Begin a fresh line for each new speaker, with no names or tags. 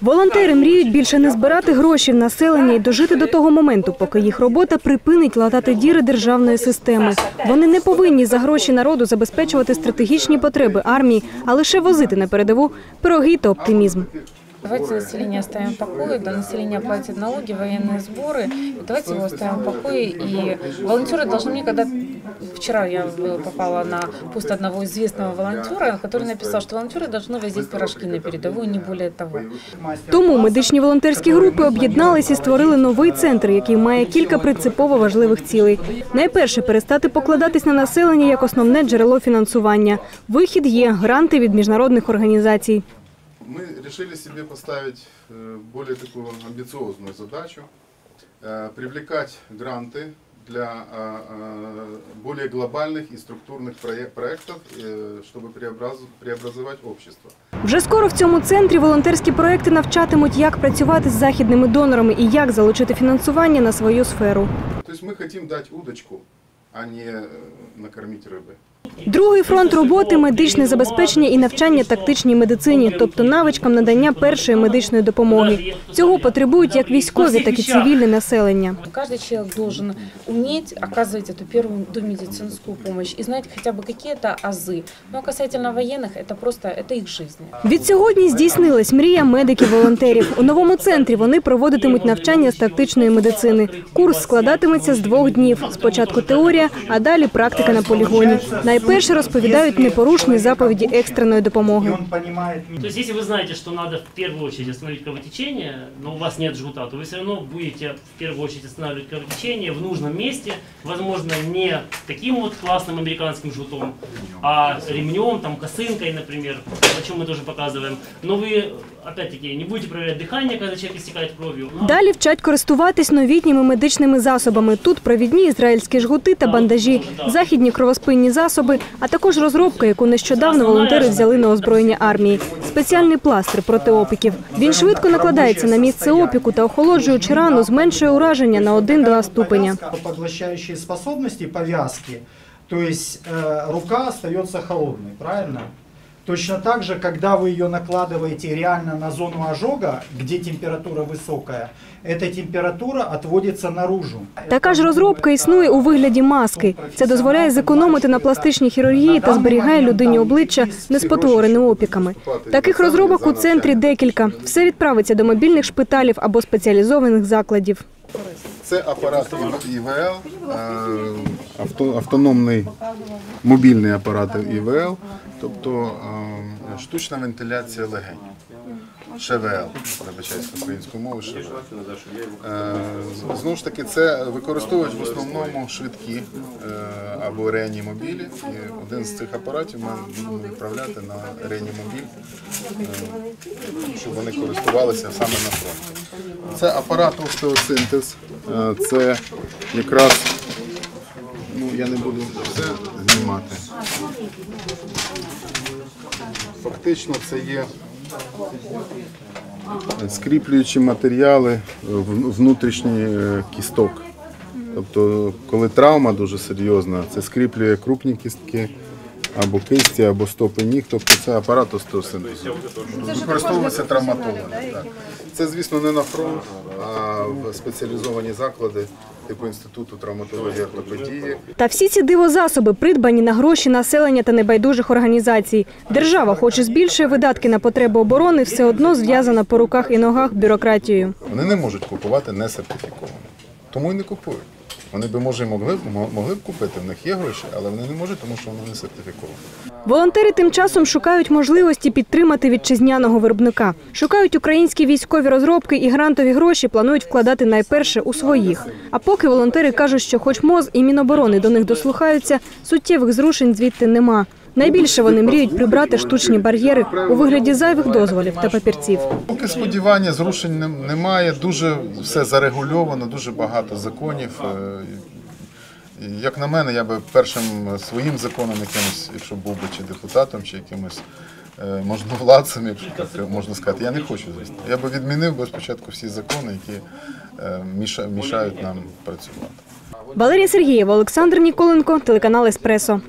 Волонтери мріють більше не збирати гроші в населення і дожити до того моменту, поки їх робота припинить латати діри державної системи. Вони не повинні за гроші народу забезпечувати стратегічні потреби армії, а лише возити на передову пироги та оптимізм.
Давайте население оставим в покое, да, население платит налоги, военные сборы. И давайте его оставим в покое. И волонтеры должны мне, когда вчера я э, попала на пост одного известного волонтера, который написал, что волонтеры должны возить пирожки на передовую, не более того.
Тому медичні волонтерські групи об'єднались і створили новий центр, який має кілька принципово важливих цілей. Найперше перестати покладатись на населення як основне джерело фінансування. Вихід є гранти від міжнародних організацій.
Мы решили себе поставить э, более такую амбициозную задачу, э, привлекать гранты для э, э, более глобальных и структурных проек- проектов, э, чтобы преобраз- преобразовать общество.
Вже скоро в цьому центрі волонтерські проекти навчатимуть, як працювати з західними донорами і як залучити фінансування на свою сферу.
То есть мы хотим дать удочку, а не э, накормить рыбы.
Другий фронт роботи медичне забезпечення і навчання тактичній медицині, тобто навичкам надання першої медичної допомоги. Цього потребують як військові, так і цивільне населення.
Каждый человек должен уметь оказывать эту первую домедицинскую помощь и знать хотя бы какие-то азы. Но касательно военных, это просто это их жизнь.
Від сьогодні здійснилась мрія медиків-волонтерів. У новому центрі вони проводитимуть навчання з тактичної медицини. Курс складатиметься з двох днів. Спочатку теорія, а далі практика на полігоні. Найперше розповідають непорушні заповіді екстреної допомоги.
он понимает
То есть, если вы знаете, что надо в первую очередь остановить кровотечение, но у вас нет жгута, то вы все равно будете в первую очередь останавливать кровотечение в нужном месте, возможно, не таким вот классным американским жгутом, а ремнем, там, косынкой, например, о чем мы тоже показываем. Но вы, опять-таки, не будете проверять дыхание, когда человек истекает кровью. Но
Далі вчать користуватись новітніми медичними засобами. Тут провідні ізраїльські жгути та бандажі, західні кровоспинні засоби, а також розробка, яку нещодавно волонтери взяли на озброєння армії. Спеціальний пластир проти опіків. Він швидко накладається на місце опіку та охолоджуючи рану, зменшує ураження на 1-2 ступеня.
Поглощающие способности повязки, то есть э, рука остается холодной, правильно? Точно так же, когда вы ее накладываете реально на зону ожога, где температура высокая, эта температура отводится наружу.
Така ж розробка існує у вигляді маски. Це дозволяє зекономити на пластичній хірургії та зберігає людині обличчя неспотворене опіками. Таких розробок у центрі декілька. Все відправиться до мобільних шпиталів або спеціалізованих закладів.
Це апарат ІВЛ, е, авто, автономний мобільний апарат ІВЛ, тобто е, штучна вентиляція легень. ШВЛ, вибачаюсь українською мовою ШВЛ. Знову ж таки, це використовують в основному швидкі е, або реанімобілі. І один з цих апаратів ми будемо відправляти на реанімобіль, щоб вони користувалися саме на фронті. Це апарат остеосинтез. Е, Це якраз, ну я не буду все знімати. Фактично це є скріплюючі матеріали в- внутрішній е, кісток. Тобто, коли травма дуже серйозна, це скріплює крупні кістки або кисті, або стопи ніг, тобто це апарат остеосинтезу. Використовується травматологами. так. Це, звісно, не на фронт, а в спеціалізовані заклади, типу Інституту травматології і ортопедії.
Та всі ці дивозасоби придбані на гроші населення та небайдужих організацій. Держава, хоч і збільшує видатки на потреби оборони, все одно зв'язана по руках і ногах бюрократією.
Вони не можуть купувати несертифіковано. Тому і не купують. Вони би, може, могли б, могли б купити, в них є гроші, але вони не можуть, тому що вони не сертифіковані.
Волонтери тим часом шукають можливості підтримати вітчизняного виробника. Шукають українські військові розробки і грантові гроші планують вкладати найперше у своїх. А поки волонтери кажуть, що хоч МОЗ і Міноборони до них дослухаються, суттєвих зрушень звідти нема. Найбільше вони мріють прибрати штучні бар'єри у вигляді зайвих дозволів та папірців.
Поки сподівання, зрушень немає, дуже все зарегульовано, дуже багато законів. Е, Як на мене, я би першим своїм законом якимось, якщо був би чи депутатом, чи якимось е, можновладцем, якщо так можна сказати, я не хочу, звісно. Я би відмінив би спочатку всі закони, які е, міша- мішають нам працювати.
Валерія Сергієва, Олександр Ніколенко, телеканал Еспресо.